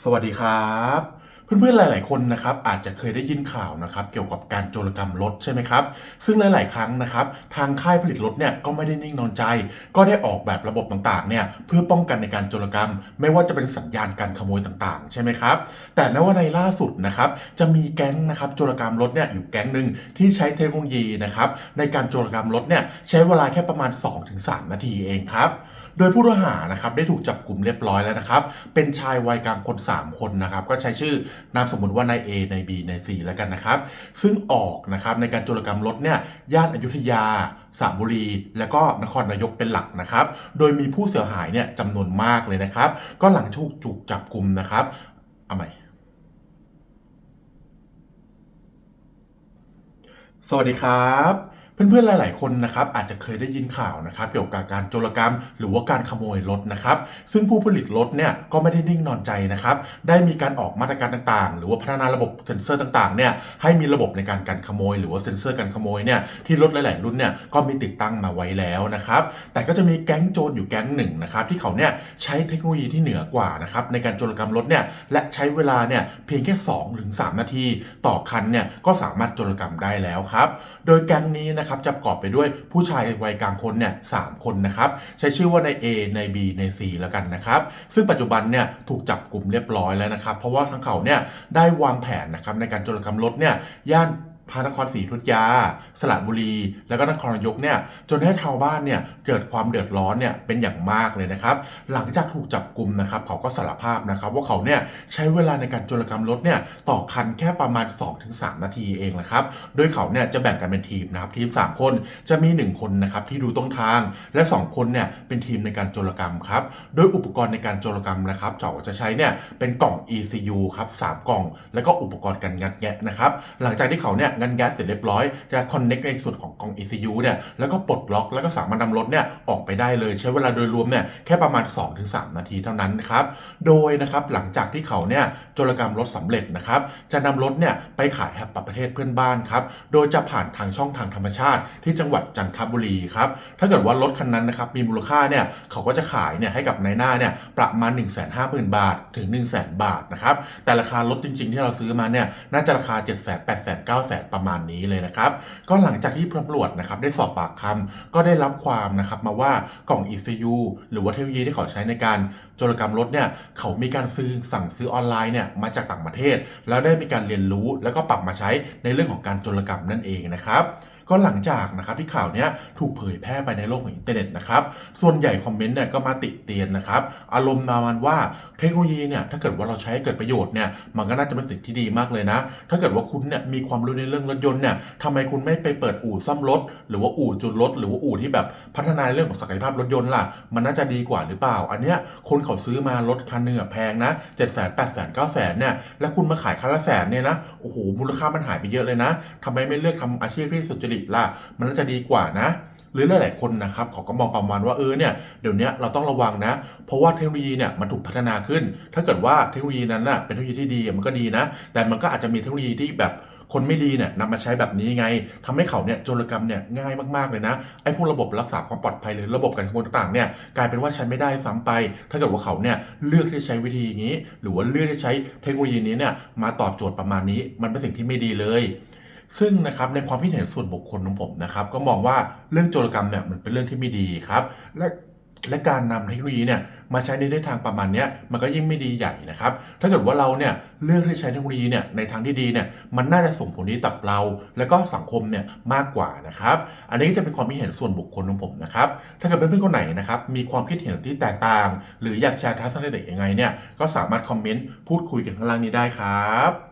สวัสดีครับ เพื่อนๆหลาย ๆ คนนะครับอาจจะเคยได้ยินข่าวนะครับ เกี่ยวกับการโจรกรรมรถใช่ไหมครับ ซึ่งหลาย ๆ ครั้งนะครับ ทางค่ายผลิตรถเนี่ยก็ไม่ได้นิ่งนอนใจ ก็ได้ออกแบบระบบต่างๆ เนี่ยเพื่อป้องกันในการโจรกรรม ไม่ว่าจะเป็นสัญญาณการขโมยต่าง ๆ ใช่ไหมครับ แต่ในว่าในล่าสุดนะครับจะมีแก๊งนะครับโจรกรรมรถเนี่ยอยู่แก๊งหนึ่งที่ใช้เทคโนโลยีนะครับในการโจรกรรมรถเนี่ยใช้เวลาแค่ประมาณ 2-3 นาทีเองครับโดยผู้ต้องหานะครับได้ถูกจับกลุ่มเรียบร้อยแล้วนะครับ เป็นชายวัยกลางคน 3 คนนะครับ ก็ใช้ชื่อนามสมมติว่านาย A นาย B นาย C แล้วกันนะครับ ซึ่งออกนะครับในการโจรกรรมรถเนี่ยย่านอยุธยาสระบุรี และก็นครนายกเป็นหลักนะครับ โดยมีผู้เสียหายเนี่ยจำนวนมากเลยนะครับ ก็หลังถูกจุกจับกลุ่มนะครับเอาใหม่สวัสดีครับ เพื่อนๆ หลายๆ คนนะครับอาจจะเคยได้ยินข่าวนะครับเกี่ยวกับการโจรกรรม หรือว่าการขโมยรถนะครับซึ่งผู้ผลิตรถเนี่ยก็ไม่ได้นิ่งนอนใจนะครับได้มีการออกมาตรการต่างๆ หรือว่าพัฒนาระบบเซ็นเซอร์ต่างๆเนี่ยให้มีระบบในการกันขโมย หรือว่าเซ็นเซอร์การขโมยเนี่ยที่รถหลายๆรุ่นเนี่ยก็มีติดตั้งมาไว้แล้วนะครับแต่ก็จะมีแก๊งโจรอยู่แก๊งหนึ่งนะครับที่เขาเนี่ยใช้เทคโนโลยีที่เหนือกว่านะครับในการโจรกรรมรถเนี่ยและใช้เวลาเนี่ยเพียงแค่2ถึง3นาที ต่อคันเนี่ยก็สามารถโจรกรรมได้แล้วครับโดยแก๊งนี้นะครับจะประกอบไปด้วยผู้ชายวัยกลางคนเนี่ยสามคนนะครับใช้ชื่อว่าใน A ใน B ใน C แล้วกันนะครับ ซึ่งปัจจุบันเนี่ยถูกจับกลุ่มเรียบร้อยแล้วนะครับ เพราะว่าทั้งเขาเนี่ยได้วางแผนนะครับในการโจรกรรมรถเนี่ยย่าน พระนครศรีอยุธยา สระบุรี แล้วก็นครนายกเนี่ยจนให้ชาวบ้านเนี่ยเกิดความเดือดร้อนเนี่ยเป็นอย่างมากเลยนะครับ หลังจากถูกจับกลุ่มนะครับ เขาก็สารภาพนะครับ ว่าเขาเนี่ยใช้เวลาในการจรกรรมรถเนี่ยต่อคันแค่ประมาณ 2-3 นาทีเองนะครับ โดยเขาเนี่ยจะแบ่งกันเป็นทีมนะครับทีม 3 คนจะมี 1 คนนะครับที่ดูต้นทาง และ 2 คนเนี่ยเป็นทีมในการจรกรรมครับโดยอุปกรณ์ในการจรกรรมนะครับเขาจะใช้เนี่ยเป็นกล่อง ECU ครับ3กล่อง แล้วก็อุปกรณ์การงัดแงะนะครับหลังจากที่เขาเนี่ยงัดแงะเสร็จเรียบร้อย จะ connect ในส่วนของกล่อง ECU เนี่ยแล้วก็ปลดล็อกแล้วก็สามารถนำรถเนี่ยออกไปได้เลยใช้เวลาโดยรวมเนี่ยแค่ประมาณ 2-3 นาทีเท่านั้นนะครับโดยนะครับหลังจากที่เขาเนี่ยโจรกรรมรถสำเร็จนะครับจะนำรถเนี่ยไปขายให้กับประเทศเพื่อนบ้านครับโดยจะผ่านทางช่องทางธรรมชาติที่จังหวัดจันทบุรีครับถ้าเกิดว่ารถคันนั้นนะครับมีมูลค่าเนี่ยเขาก็จะขายเนี่ยให้กับนายหน้าเนี่ยประมาณ 1 5 0 0 0 0 บาทถึง 1 0 0 0 0 0 บาทนะครับแต่ราคารถจริง ๆ ที่เราซื้อมาเนี่ยน่าจะราคา7 0 0 0 0 0 8 0 0 0 0 9 0 0 0ประมาณนี้เลยนะครับ ก็หลังจากที่ตำรวจนะครับได้สอบปากคำก็ได้รับความนะครับมาว่ากล่อง ECU หรือว่าเทคโนโลยีที่เขาใช้ในการโจรกรรมรถเนี่ยเขามีการซื้อสั่งซื้อออนไลน์เนี่ยมาจากต่างประเทศ แล้วได้มีการเรียนรู้แล้วก็ปรับมาใช้ในเรื่องของการโจรกรรมนั่นเองนะครับก็หลังจากนะครับที่ข่าวเนี้ยถูกเผยแพร่ไปในโลกของอินเทอร์เน็ตนะครับส่วนใหญ่คอมเมนต์เนี่ยก็มาติเตียนนะครับอารมณ์ประมาณว่าเทคโนโลยีเนี่ยถ้าเกิดว่าเราใช้ให้เกิดประโยชน์เนี่ยมันก็น่าจะเป็นสิ่งที่ดีมากเลยนะ ถ้าเกิดว่าคุณเนี่ยมีความรู้ในเรื่องรถยนต์เนี่ยทำไมคุณไม่ไปเปิดอู่ซ่อมรถ หรือว่าอู่จูนรถ หรือว่าอู่ที่แบบพัฒนาเรื่องของศักยภาพรถยนต์ล่ะ มันน่าจะดีกว่าหรือเปล่า อันเนี้ยคนเขาซื้อมารถคันหนึ่งแพงนะเจ็ดแสนแปดแสนเก้าแสนเนี่ยแล้วคุณมาขายคันละแสนเนี่ยนะโอ้โหมูลค่ามันหายไปเยอะเลยนะทำไมไม่เลือกทำอาชีพที่สุจริตล่ะ มันน่าจะดีกว่านะ หรือหลายๆคนนะครับเขาก็มองประมาณว่าเออเนี่ยเดี๋ยวนี้เราต้องระวังนะ เพราะว่าเทคโนโลยีเนี่ยมันถูกพัฒนาขึ้น ถ้าเกิดว่าเทคโนโลยีนั้นน่ะเป็นเทคโนโลยีที่ดีมันก็ดีนะ แต่มันก็อาจจะมีเทคโนโลยีที่แบบคนไม่ดีเนี่ยนำมาใช้แบบนี้ไงทำให้เขาเนี่ยโจรกรรมเนี่ยง่ายมากๆเลยนะไอ้พวกระบบรักษาความปลอดภัยหรือระบบการขโมยต่างๆเนี่ยกลายเป็นว่าใช้ไม่ได้ซ้ำไป ถ้าเกิดว่าเขาเนี่ยเลือกที่จะใช้วิธีอย่างนี้ หรือว่าเลือกที่จะใช้เทคโนโลยีนี้เนี่ยมาตอบโจทย์ประมาณนี้ มันเป็นสิ่งที่ไม่ดีเลย ซึ่งนะครับในความคิดเห็นส่วนบุคคลของผมนะครับ ก็มองว่าเรื่องโจรกรรมเนี่ยมันเป็นเรื่องที่ไม่ดีครับและและการนำเทคโนโลยีเนี่ยมาใช้ในทิศทางประมาณนี้มันก็ยิ่งไม่ดีใหญ่นะครับ ถ้าเกิดว่าเราเนี่ยเลือกที่ใช้เทคโนโลยีเนี่ยในทางที่ดีเนี่ยมันน่าจะส่งผลดีต่อเรา และก็สังคมเนี่ยมากกว่านะครับ อันนี้ก็จะเป็นความคิดเห็นส่วนบุคคลของผมนะครับ ถ้าเกิดเพื่อนๆคนไหนนะครับมีความคิดเห็นที่แตกต่าง หรืออยากแชร์ทัศนคติยังไงเนี่ยก็สามารถคอมเมนต์พูดคุยกันข้างล่างนี้ได้ครับ